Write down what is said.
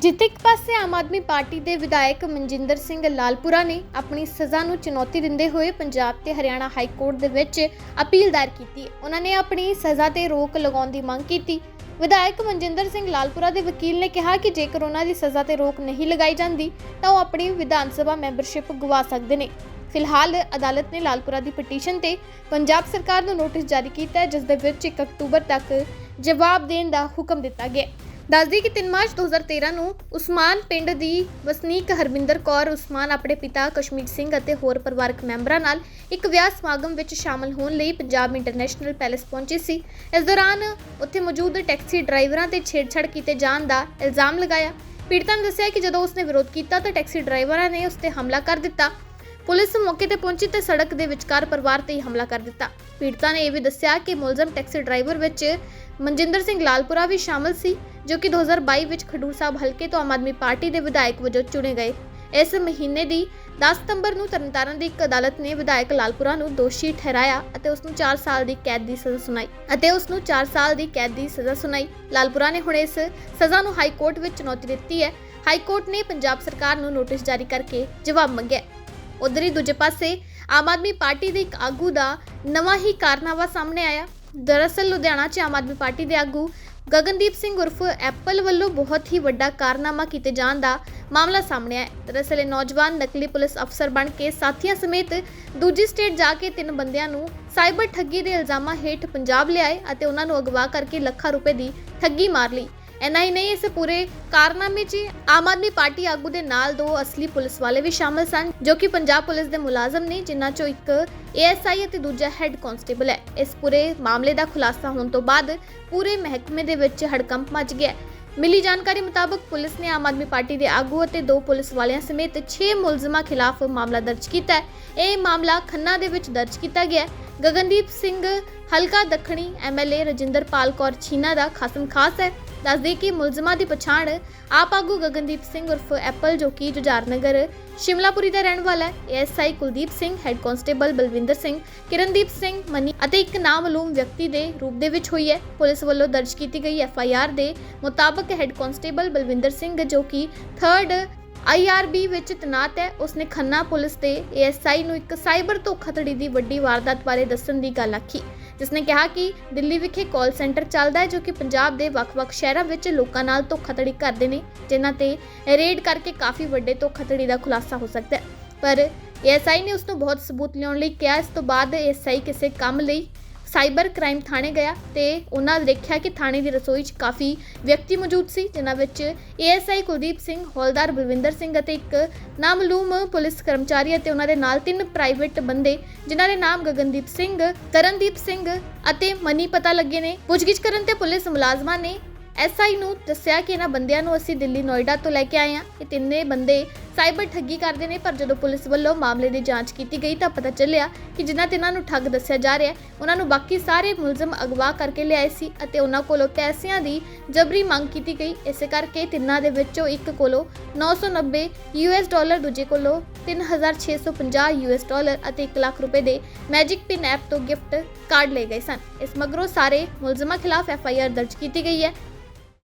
ਜਿੱਥੇ ਇੱਕ ਪਾਸੇ ਆਮ ਆਦਮੀ ਪਾਰਟੀ ਦੇ ਵਿਧਾਇਕ ਮਨਜਿੰਦਰ ਸਿੰਘ ਲਾਲਪੁਰਾ ਨੇ ਆਪਣੀ ਸਜ਼ਾ ਨੂੰ ਚੁਣੌਤੀ ਦਿੰਦੇ ਹੋਏ ਪੰਜਾਬ ਤੇ ਹਰਿਆਣਾ ਹਾਈ ਕੋਰਟ ਦੇ ਵਿੱਚ ਅਪੀਲ ਦਾਇਰ ਕੀਤੀ। ਉਹਨਾਂ ਨੇ ਆਪਣੀ ਸਜ਼ਾ ਤੇ ਰੋਕ ਲਗਾਉਣ ਦੀ ਮੰਗ ਕੀਤੀ। ਵਿਧਾਇਕ ਮਨਜਿੰਦਰ ਸਿੰਘ ਲਾਲਪੁਰਾ ਦੇ ਵਕੀਲ ਨੇ ਕਿਹਾ ਕਿ ਜੇਕਰ ਉਹਨਾਂ ਦੀ ਸਜ਼ਾ ਤੇ ਰੋਕ ਨਹੀਂ ਲਗਾਈ ਜਾਂਦੀ, ਤਾਂ ਉਹ ਆਪਣੀ ਵਿਧਾਨ ਸਭਾ ਮੈਂਬਰਸ਼ਿਪ ਗਵਾ ਸਕਦੇ ਨੇ। ਫਿਲਹਾਲ ਅਦਾਲਤ ਨੇ ਲਾਲਪੁਰਾ ਦੀ ਪਟੀਸ਼ਨ ਤੇ ਪੰਜਾਬ ਸਰਕਾਰ ਨੂੰ ਨੋਟਿਸ ਜਾਰੀ ਕੀਤਾ ਹੈ, ਜਿਸ ਦੇ ਵਿੱਚ 1 ਅਕਤੂਬਰ ਤੱਕ ਜਵਾਬ ਦੇਣ ਦਾ ਹੁਕਮ ਦਿੱਤਾ ਗਿਆ ਦੱਸਦੀ ਕਿ 3 ਮਾਰਚ 2013 ਨੂੰ ਉਸਮਾਨ ਪਿੰਡ ਦੀ ਵਸਨੀਕ ਹਰਬਿੰਦਰ ਕੌਰ, ਉਸਮਾਨ ਆਪਣੇ ਪਿਤਾ ਕਸ਼ਮੀਰ ਸਿੰਘ ਅਤੇ ਹੋਰ ਪਰਿਵਾਰਕ ਮੈਂਬਰਾਂ ਨਾਲ ਇੱਕ ਵਿਆਹ ਸਮਾਗਮ ਵਿੱਚ ਸ਼ਾਮਲ ਹੋਣ ਲਈ ਪੰਜਾਬ ਇੰਟਰਨੈਸ਼ਨਲ ਪੈਲੇਸ ਪਹੁੰਚੇ ਸੀ। ਇਸ ਦੌਰਾਨ ਉੱਥੇ ਮੌਜੂਦ ਟੈਕਸੀ ਡਰਾਈਵਰਾਂ ਤੇ ਛੇੜਛਾੜ ਕੀਤੇ ਜਾਣ ਦਾ ਇਲਜ਼ਾਮ ਲਗਾਇਆ। ਪੀੜਤਾ ਨੇ ਦੱਸਿਆ ਕਿ ਜਦੋਂ ਉਸਨੇ ਵਿਰੋਧ ਕੀਤਾ ਤਾਂ ਟੈਕਸੀ ਡਰਾਈਵਰਾਂ ਨੇ ਉਸ ਤੇ ਹਮਲਾ ਕਰ ਦਿੱਤਾ। ਪੁਲਿਸ ਮੌਕੇ ਤੇ ਪਹੁੰਚੀ ਤੇ ਸੜਕ ਦੇ ਵਿਚਕਾਰ ਪਰਿਵਾਰ ਤੇ ਹੀ ਹਮਲਾ ਕਰ ਦਿੱਤਾ। ਪੀੜਤਾ ਨੇ ਇਹ ਵੀ ਦੱਸਿਆ ਕਿ ਮੁਲਜ਼ਮ ਟੈਕਸੀ ਡਰਾਈਵਰ ਵਿੱਚ ਮਨਜਿੰਦਰ ਸਿੰਘ ਲਾਲਪੁਰਾ ਵੀ ਸ਼ਾਮਲ ਸੀ, ਜੋ ਕਿ 2022 ਵਿੱਚ ਖਡੂਰ ਸਾਹਿਬ ਹਲਕੇ ਤੋਂ ਆਮ ਆਦਮੀ ਪਾਰਟੀ ਦੇ ਵਿਧਾਇਕ ਵਜੋਂ ਚੁਣੇ ਗਏ। ਇਸ ਮਹੀਨੇ ਦੀ 10 ਸਤੰਬਰ ਨੂੰ ਤਰਨਤਾਰਨ ਦੀ ਇੱਕ ਅਦਾਲਤ ਨੇ ਵਿਧਾਇਕ ਲਾਲਪੁਰਾ ਨੂੰ ਦੋਸ਼ੀ ਠਹਿਰਾਇਆ ਅਤੇ ਉਸ ਨੂੰ 4 ਸਾਲ ਦੀ ਕੈਦ ਦੀ ਸਜ਼ਾ ਸੁਣਾਈ ਅਤੇ ਉਸ ਨੂੰ 4 ਸਾਲ ਦੀ ਕੈਦ ਦੀ ਸਜ਼ਾ ਸੁਣਾਈ। ਲਾਲਪੁਰਾ ਨੇ ਹੁਣ ਇਸ ਸਜ਼ਾ ਨੂੰ ਹਾਈ ਕੋਰਟ ਵਿੱਚ ਚੁਣੌਤੀ ਦਿੱਤੀ ਹੈ। ਹਾਈ ਕੋਰਟ ਨੇ ਪੰਜਾਬ ਸਰਕਾਰ ਨੂੰ ਨੋਟਿਸ ਜਾਰੀ ਕਰਕੇ ਜਵਾਬ ਮੰਗਿਆ ਉਧਰ ਹੀ ਦੂਜੇ ਪਾਸੇ ਆਮ ਆਦਮੀ ਪਾਰਟੀ ਦੇ ਇੱਕ ਆਗੂ ਦਾ ਨਵਾਂ ਹੀ ਕਾਰਨਾਮਾ ਸਾਹਮਣੇ ਆਇਆ। ਦਰਅਸਲ ਲੁਧਿਆਣਾ 'ਚ ਆਮ ਆਦਮੀ ਪਾਰਟੀ ਦੇ ਆਗੂ ਗਗਨਦੀਪ ਸਿੰਘ ਉਰਫ ਐਪਲ ਵੱਲੋਂ ਬਹੁਤ ਹੀ ਵੱਡਾ ਕਾਰਨਾਮਾ ਕੀਤੇ ਜਾਣ ਦਾ ਮਾਮਲਾ ਸਾਹਮਣੇ ਆਇਆ। ਦਰਅਸਲ ਇਹ ਨੌਜਵਾਨ ਨਕਲੀ ਪੁਲਿਸ ਅਫਸਰ ਬਣ ਕੇ ਸਾਥੀਆਂ ਸਮੇਤ ਦੂਜੀ ਸਟੇਟ ਜਾ ਕੇ ਤਿੰਨ ਬੰਦਿਆਂ ਨੂੰ ਸਾਈਬਰ ਠੱਗੀ ਦੇ ਇਲਜ਼ਾਮਾਂ ਹੇਠ ਪੰਜਾਬ ਲਿਆਏ ਅਤੇ ਉਹਨਾਂ ਨੂੰ ਅਗਵਾ ਕਰਕੇ ਲੱਖਾਂ ਰੁਪਏ ਦੀ ਠੱਗੀ ਮਾਰ ਲਈ। ਇੰਨਾ ਹੀ ਨਹੀਂ, ਇਸ ਪੂਰੇ ਕਾਰਨਾਮੇ 'ਚ ਆਮ ਆਦਮੀ ਪਾਰਟੀ ਆਗੂ ਦੇ ਨਾਲ ਦੋ ਅਸਲੀ ਪੁਲਿਸ ਵਾਲੇ ਵੀ ਸ਼ਾਮਲ ਸਨ, ਜੋ ਕਿ ਪੰਜਾਬ ਪੁਲਿਸ ਦੇ ਮੁਲਾਜ਼ਮ ਨੇ, ਜਿਨ੍ਹਾਂ 'ਚੋਂ ਇੱਕ ਏਐਸਆਈ ਅਤੇ ਦੂਜਾ ਹੈੱਡ ਕਾਂਸਟੇਬਲ ਹੈ। ਇਸ ਪੂਰੇ ਮਾਮਲੇ ਦਾ ਖੁਲਾਸਾ ਹੋਣ ਤੋਂ ਬਾਅਦ ਪੂਰੇ ਮਹਿਕਮੇ ਦੇ ਵਿੱਚ ਹੜਕੰਪ ਮਚ ਗਿਆ ਮਿਲੀ ਜਾਣਕਾਰੀ ਮੁਤਾਬਕ ਪੁਲਿਸ ਨੇ ਆਮ ਆਦਮੀ ਪਾਰਟੀ ਦੇ ਆਗੂ ਅਤੇ ਦੋ ਪੁਲਿਸ ਵਾਲਿਆਂ ਸਮੇਤ 6 ਮੁਲਜ਼ਮਾਂ ਖਿਲਾਫ ਮਾਮਲਾ ਦਰਜ ਕੀਤਾ ਹੈ। ਇਹ ਮਾਮਲਾ ਖੰਨਾ ਦੇ ਵਿੱਚ ਦਰਜ ਕੀਤਾ ਗਿਆ ਗਗਨਦੀਪ ਸਿੰਘ ਹਲਕਾ ਦੱਖਣੀ ਐਮਐਲਏ ਰਜਿੰਦਰਪਾਲ ਕੌਰ ਛੀਨਾ ਦਾ ਖਾਸਮ ਖਾਸ ਹੈ। ਦੱਸਦੇ ਕਿ ਮੁਲਜ਼ਮਾਂ ਦੀ ਪਛਾਣ ਆਪ ਆਗੂ ਗਗਨਦੀਪ ਸਿੰਘ ਉਰਫ ਐਪਲ, ਜੋ ਕਿ ਜੁਝਾਰ ਨਗਰ, ਸ਼ਿਮਲਾਪੁਰੀ ਦਾ ਰਹਿਣ ਵਾਲਾ ਹੈ। SI Kuldeep Singh, head constable Balwinder Singh, Kirandeep Singh Mani ਅਤੇ ਇੱਕ ਨਾਮਲੂਮ ਵਿਅਕਤੀ ਦੇ ਰੂਪ ਦੇ ਵਿੱਚ ਹੋਈ ਹੈ। ਪੁਲਿਸ ਵੱਲੋਂ ਦਰਜ ਕੀਤੀ ਗਈ ਐਫਆਈਆਰ ਦੇ ਮੁਤਾਬਕ ਹੈੱਡ ਕਾਂਸਟੇਬਲ ਬਲਵਿੰਦਰ ਸਿੰਘ, ਜੋ ਕਿ 3rd ਆਈਆਰਬੀ ਵਿੱਚ ਤਨਾਤ ਹੈ, ਉਸਨੇ ਖੰਨਾ ਪੁਲਿਸ ਦੇ ਏਐਸਆਈ ਨੂੰ ਇੱਕ ਸਾਈਬਰ ਧੋਖਾਧੜੀ ਦੀ ਵੱਡੀ ਵਾਰਦਾਤ ਬਾਰੇ ਦੱਸਣ ਦੀ ਗੱਲ ਆਖੀ। ਜਿਸ ਨੇ ਕਿਹਾ ਕਿ ਦਿੱਲੀ ਵਿਖੇ ਕਾਲ ਸੈਂਟਰ ਚੱਲਦਾ ਹੈ, ਜੋ ਕਿ ਪੰਜਾਬ ਦੇ ਵੱਖ-ਵੱਖ ਸ਼ਹਿਰਾਂ ਵਿੱਚ ਲੋਕਾਂ ਨਾਲ ਧੋਖਾਧੜੀ ਕਰਦੇ ਨੇ, ਜਿਨ੍ਹਾਂ ਤੇ ਰੇਡ ਕਰਕੇ ਕਾਫੀ ਵੱਡੇ ਧੋਖਾਧੜੀ ਦਾ ਖੁਲਾਸਾ ਹੋ ਸਕਦਾ ਹੈ। ਪਰ ਏਐਸਆਈ ਨੇ ਉਸ ਨੂੰ ਬਹੁਤ ਸਬੂਤ ਲਿਆਉਣ ਲਈ ਕਿਹਾ। ਇਸ ਤੋਂ ਬਾਅਦ ਏਐਸਆਈ ਕਿਸੇ ਕੰਮ ਲਈ ਸਾਈਬਰ ਕ੍ਰਾਈਮ ਥਾਣੇ ਗਿਆ ਤੇ ਉਹਨਾਂ ਨੇ ਦੇਖਿਆ ਕਿ ਥਾਣੇ ਦੀ ਰਸੋਈ 'ਚ ਕਾਫੀ ਵਿਅਕਤੀ ਮੌਜੂਦ ਸੀ, ਜਿਨ੍ਹਾਂ ਵਿੱਚ ਏਐਸਆਈ ਕੁਲਦੀਪ ਸਿੰਘ, ਹੌਲਦਾਰ ਬਲਵਿੰਦਰ ਸਿੰਘ ਅਤੇ ਇੱਕ ਨਾਮਲੂਮ ਪੁਲਿਸ ਕਰਮਚਾਰੀ ਅਤੇ ਉਹਨਾਂ ਦੇ ਨਾਲ ਤਿੰਨ ਪ੍ਰਾਈਵੇਟ ਬੰਦੇ, ਜਿਨ੍ਹਾਂ ਦੇ ਨਾਮ ਗਗਨਦੀਪ ਸਿੰਘ ਤਰਨਦੀਪ ਸਿੰਘ ਅਤੇ ਮਨੀ ਪਤਾ ਲੱਗੇ ਨੇ। ਪੁੱਛਗਿੱਛ ਕਰਨ ਤੇ ਪੁਲਿਸ ਮੁਲਾਜ਼ਮਾਂ ਨੇ ਐਸਆਈ ਨੂੰ ਦੱਸਿਆ ਕਿ ਇਹਨਾਂ ਬੰਦਿਆਂ ਨੂੰ ਅਸੀਂ ਦਿੱਲੀ, ਨੋਇਡਾ ਤੋਂ ਲੈ ਕੇ ਆਏ ਹਾਂ। ਇਹ ਤਿੰਨੇ ਬੰਦੇ ਸਾਈਬਰ ਠੱਗੀ ਕਰਦੇ ਨੇ, ਪਰ ਜਦੋਂ ਪੁਲਿਸ ਵੱਲੋਂ ਮਾਮਲੇ ਦੀ ਜਾਂਚ ਕੀਤੀ ਗਈ ਤਾਂ ਪਤਾ ਚੱਲਿਆ ਕਿ ਜਿਨ੍ਹਾਂ ਤਿੰਨਾਂ ਨੂੰ ਠੱਗ ਦੱਸਿਆ ਜਾ ਰਿਹਾ ਹੈ, ਉਹਨਾਂ ਨੂੰ ਬਾਕੀ ਸਾਰੇ ਮੁਲਜ਼ਮ ਅਗਵਾ ਕਰਕੇ ਲਿਆਏ ਸੀ ਅਤੇ ਉਹਨਾਂ ਕੋਲੋਂ ਪੈਸਿਆਂ ਦੀ ਜਬਰੀ ਮੰਗ ਕੀਤੀ ਗਈ। ਇਸੇ ਕਰਕੇ ਤਿੰਨਾਂ ਦੇ ਵਿੱਚੋਂ ਇੱਕ ਕੋਲੋਂ 990 ਯੂਐਸ ਡਾਲਰ, ਦੂਜੇ ਕੋਲੋਂ 3650 ਯੂਐਸ ਡਾਲਰ ਅਤੇ 1 ਲੱਖ ਰੁਪਏ ਦੇ ਮੈਜਿਕ ਪਿਨ ਐਪ ਤੋਂ ਗਿਫਟ ਕਾਰਡ ਲਏ ਗਏ ਸਨ। ਇਸ ਮਗਰੋਂ ਸਾਰੇ ਮੁਲਜ਼ਮਾਂ ਖਿਲਾਫ ਐਫਆਈਆਰ ਦਰਜ ਕੀਤੀ ਗਈ ਹੈ।